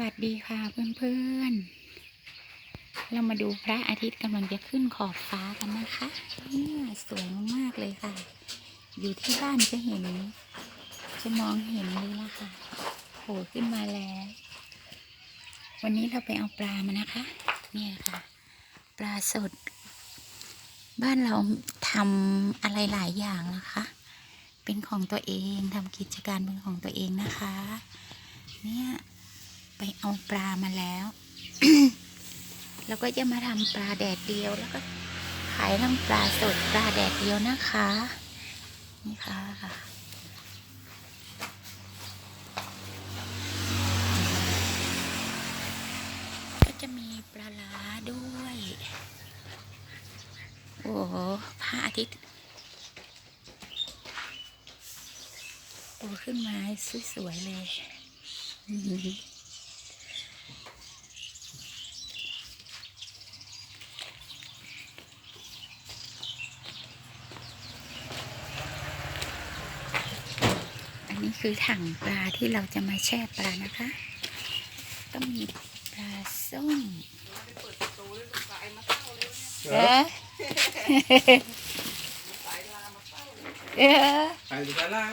วัสดีค่ะเพื่อนๆ เรามาดูพระอาทิตย์กำลังจะขึ้นขอบฟ้ากันนะคะเนี่ยสวยมากๆเลยค่ะ อยู่ที่บ้านจะเห็น จะมองเห็นเลยละค่ะโผล่ขึ้นมาแล้ว วันนี้เราไปเอาปลามานะคะ เนี่ยค่ะ ปลาสด บ้านเราทำอะไรหลายอย่างนะคะ เป็นของตัวเองทำกิจการเป็นของตัวเองนะคะ เนี่ย ไปเอาปลามาแล้ว แล้วก็จะมาทำปลาแดดเดียวแล้วก็ขายทั้งปลาสดปลาแดดเดียวนะคะ นี่ค่ะก็จะมีปลาล้าด้วย โอ้โหพระอาทิตย์โตขึ้นมาสวยๆเลย นนี้คือถังปลาที่เราจะมาแช่ปลานะคะ ต้องมีปลาส้มเออเออไปดูกันละ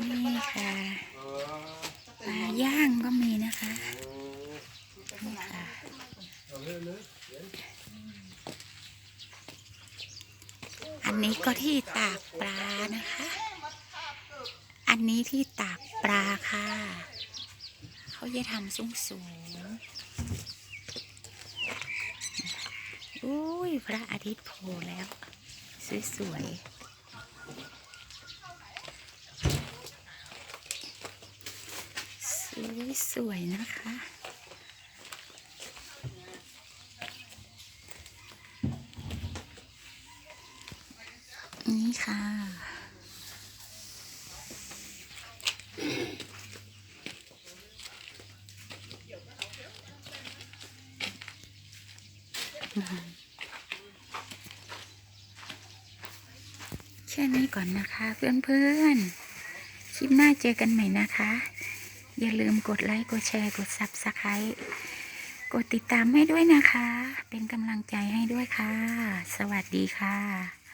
นี่ค่ะเออปลาย่างก็มีนะคะนี่ค่ะเอาเลยเลยอันนี้ก็ที่ตากปลานะคะ อันนี้ที่ตากปลาค่ะ เขาจะทำสูงสูงอุ้ยพระอาทิตย์โผล่แล้ว สวยๆ สวยๆนะคะ นี่ค่ะ แค่นี้ก่อนนะคะ เพื่อนๆ คลิปหน้าเจอกันใหม่นะคะ อย่าลืมกดไลค์ กดแชร์ กด Subscribe กดติดตามให้ด้วยนะคะ เป็นกำลังใจให้ด้วยค่ะ สวัสดีค่ะ